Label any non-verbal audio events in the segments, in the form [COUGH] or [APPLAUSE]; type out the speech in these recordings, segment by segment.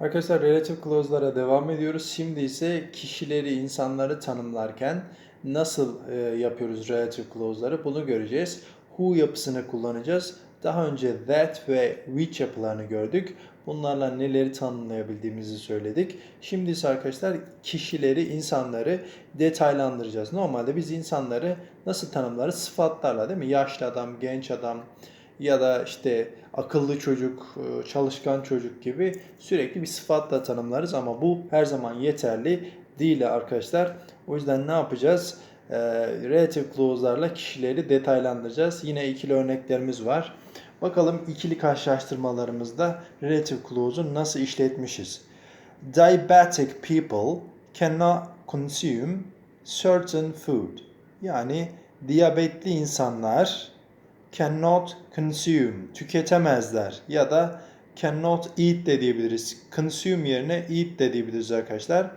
Arkadaşlar relative clause'lara devam ediyoruz. Şimdi ise kişileri, insanları tanımlarken nasıl e, yapıyoruz relative clause'ları bunu göreceğiz. Who yapısını kullanacağız. Daha önce that ve which yapılarını gördük. Bunlarla neleri tanımlayabildiğimizi söyledik. Şimdi ise arkadaşlar kişileri, insanları detaylandıracağız. Normalde biz insanları nasıl tanımlarız? Sıfatlarla değil mi? Yaşlı adam, genç adam, ya da işte akıllı çocuk, e, çalışkan çocuk gibi sürekli bir sıfatla tanımlarız ama bu her zaman yeterli değil arkadaşlar. O yüzden ne yapacağız? E, relative clause'larla kişileri detaylandıracağız. Yine ikili örneklerimiz var. Bakalım ikili karşılaştırmalarımızda relative clause'u nasıl işletmişiz? Diabetic people cannot consume certain food. Yani diyabetli insanlar cannot consume, tüketemezler ya da cannot eat de diyebiliriz. Consume yerine eat de diyebiliriz arkadaşlar.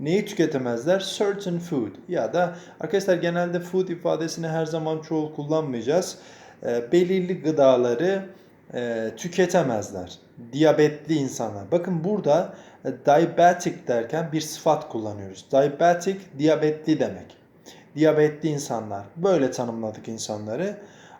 Neyi tüketemezler? Certain food ya da arkadaşlar genelde food ifadesini her zaman çoğul kullanmayacağız. E, belirli gıdaları e, tüketemezler. Diyabetli insanlar. Bakın burada e, diabetic derken bir sıfat kullanıyoruz. Diabetic, diyabetli demek. Diyabetli insanlar. Böyle tanımladık insanları.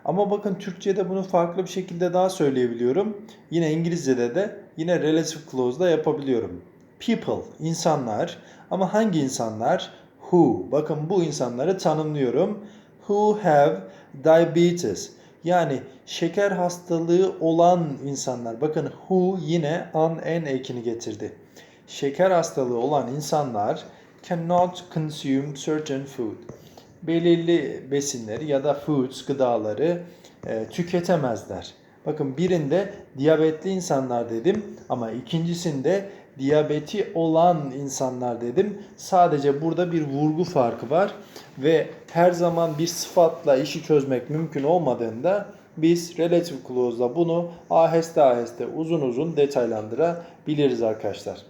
Ama bakın Türkçe'de bunu farklı bir şekilde daha söyleyebiliyorum. Yine İngilizce'de de yine relative clause'da yapabiliyorum. People, insanlar. Ama hangi insanlar? Who. Bakın bu insanları tanımlıyorum. Who have diabetes. Yani şeker hastalığı olan insanlar. Bakın who yine an en ekini getirdi. Şeker hastalığı olan insanlar cannot consume certain food belirli besinleri ya da foods, gıdaları e, tüketemezler. Bakın birinde diyabetli insanlar dedim ama ikincisinde diyabeti olan insanlar dedim. Sadece burada bir vurgu farkı var ve her zaman bir sıfatla işi çözmek mümkün olmadığında biz relative clause'la bunu aheste aheste uzun uzun detaylandırabiliriz arkadaşlar.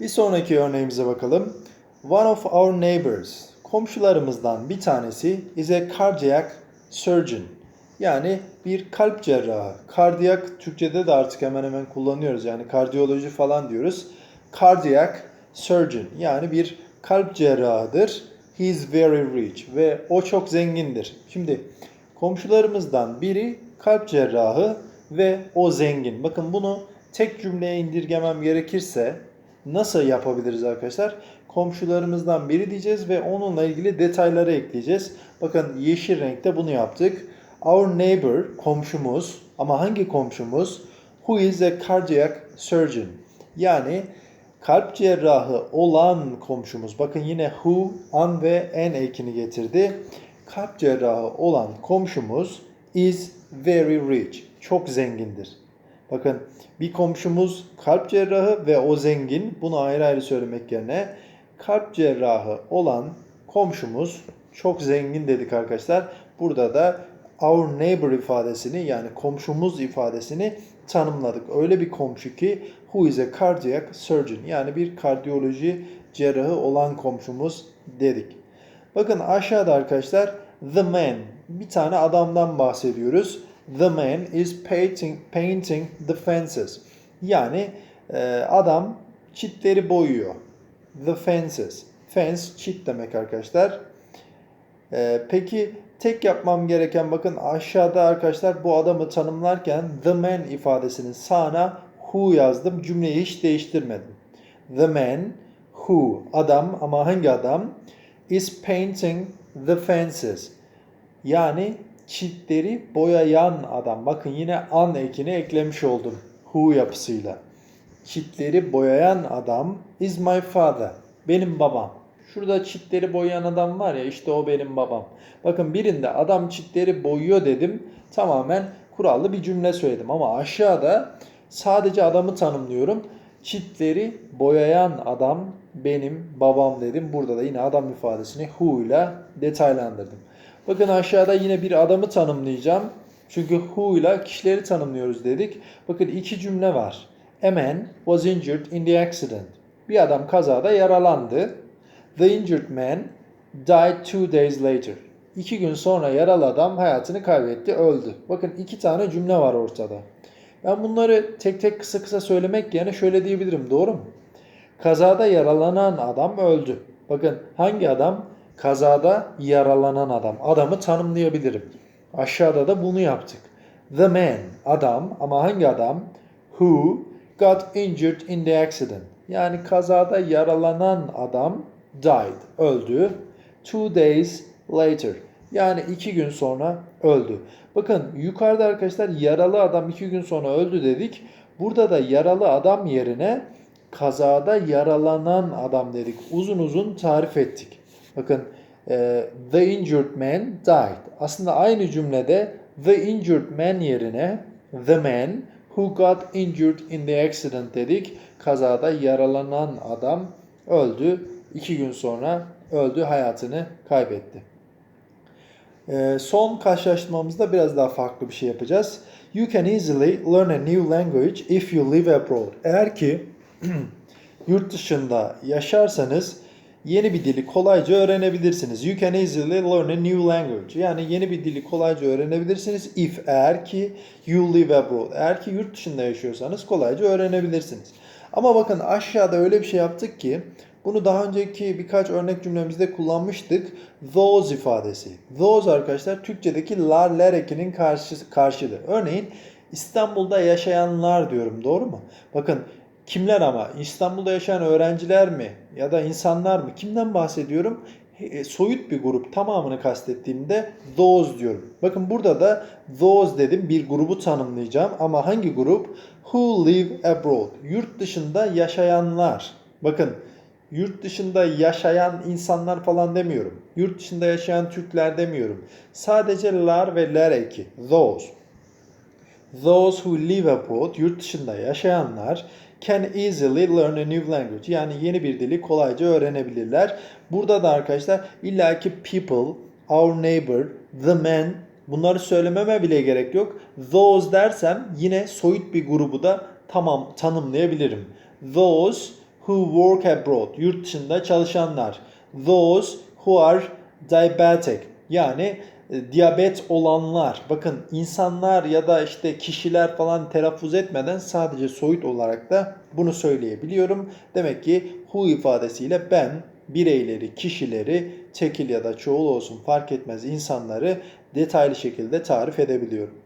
Bir sonraki örneğimize bakalım. One of our neighbors komşularımızdan bir tanesi is cardiac surgeon. Yani bir kalp cerrahı. Kardiyak Türkçe'de de artık hemen hemen kullanıyoruz. Yani kardiyoloji falan diyoruz. Cardiac surgeon yani bir kalp cerrahıdır. He is very rich ve o çok zengindir. Şimdi komşularımızdan biri kalp cerrahı ve o zengin. Bakın bunu tek cümleye indirgemem gerekirse nasıl yapabiliriz arkadaşlar? Komşularımızdan biri diyeceğiz ve onunla ilgili detayları ekleyeceğiz. Bakın yeşil renkte bunu yaptık. Our neighbor, komşumuz ama hangi komşumuz? Who is a cardiac surgeon? Yani kalp cerrahı olan komşumuz. Bakın yine who, an ve en ekini getirdi. Kalp cerrahı olan komşumuz is very rich. Çok zengindir. Bakın bir komşumuz kalp cerrahı ve o zengin. Bunu ayrı ayrı söylemek yerine kalp cerrahı olan komşumuz çok zengin dedik arkadaşlar. Burada da our neighbor ifadesini yani komşumuz ifadesini tanımladık. Öyle bir komşu ki who is a cardiac surgeon yani bir kardiyoloji cerrahı olan komşumuz dedik. Bakın aşağıda arkadaşlar the man bir tane adamdan bahsediyoruz. The man is painting, painting the fences. Yani e, adam çitleri boyuyor the fences. Fence çit demek arkadaşlar. Ee, peki tek yapmam gereken bakın aşağıda arkadaşlar bu adamı tanımlarken the man ifadesinin sağına who yazdım. Cümleyi hiç değiştirmedim. The man who adam ama hangi adam is painting the fences. Yani çitleri boyayan adam. Bakın yine an ekini eklemiş oldum who yapısıyla çitleri boyayan adam is my father. Benim babam. Şurada çitleri boyayan adam var ya işte o benim babam. Bakın birinde adam çitleri boyuyor dedim. Tamamen kurallı bir cümle söyledim. Ama aşağıda sadece adamı tanımlıyorum. Çitleri boyayan adam benim babam dedim. Burada da yine adam ifadesini who ile detaylandırdım. Bakın aşağıda yine bir adamı tanımlayacağım. Çünkü who ile kişileri tanımlıyoruz dedik. Bakın iki cümle var. A man was injured in the accident. Bir adam kazada yaralandı. The injured man died two days later. İki gün sonra yaralı adam hayatını kaybetti, öldü. Bakın iki tane cümle var ortada. Ben bunları tek tek kısa kısa söylemek yerine şöyle diyebilirim. Doğru mu? Kazada yaralanan adam öldü. Bakın hangi adam? Kazada yaralanan adam. Adamı tanımlayabilirim. Aşağıda da bunu yaptık. The man, adam ama hangi adam? Who got injured in the accident. Yani kazada yaralanan adam died, öldü. Two days later. Yani iki gün sonra öldü. Bakın yukarıda arkadaşlar yaralı adam iki gün sonra öldü dedik. Burada da yaralı adam yerine kazada yaralanan adam dedik. Uzun uzun tarif ettik. Bakın e, the injured man died. Aslında aynı cümlede the injured man yerine the man who got injured in the accident dedik. Kazada yaralanan adam öldü. İki gün sonra öldü, hayatını kaybetti. Ee, son karşılaştırmamızda biraz daha farklı bir şey yapacağız. You can easily learn a new language if you live abroad. Eğer ki [CLEARS THROAT] yurt dışında yaşarsanız yeni bir dili kolayca öğrenebilirsiniz. You can easily learn a new language. Yani yeni bir dili kolayca öğrenebilirsiniz if eğer ki you live abroad. Eğer ki yurt dışında yaşıyorsanız kolayca öğrenebilirsiniz. Ama bakın aşağıda öyle bir şey yaptık ki bunu daha önceki birkaç örnek cümlemizde kullanmıştık. Those ifadesi. Those arkadaşlar Türkçedeki lar, ler karşı, karşıdır. Örneğin İstanbul'da yaşayanlar diyorum doğru mu? Bakın kimler ama İstanbul'da yaşayan öğrenciler mi ya da insanlar mı? Kimden bahsediyorum? E, Soyut bir grup tamamını kastettiğimde those diyorum. Bakın burada da those dedim bir grubu tanımlayacağım ama hangi grup? Who live abroad. Yurt dışında yaşayanlar. Bakın yurt dışında yaşayan insanlar falan demiyorum. Yurt dışında yaşayan Türkler demiyorum. Sadece lar ve ler eki. Those. Those who live abroad, yurt dışında yaşayanlar can easily learn a new language. Yani yeni bir dili kolayca öğrenebilirler. Burada da arkadaşlar illaki people, our neighbor, the man bunları söylememe bile gerek yok. Those dersem yine soyut bir grubu da tamam tanımlayabilirim. Those who work abroad, yurt dışında çalışanlar. Those who are diabetic, yani e, diyabet olanlar. Bakın insanlar ya da işte kişiler falan telaffuz etmeden sadece soyut olarak da bunu söyleyebiliyorum. Demek ki who ifadesiyle ben bireyleri, kişileri, tekil ya da çoğul olsun fark etmez insanları detaylı şekilde tarif edebiliyorum.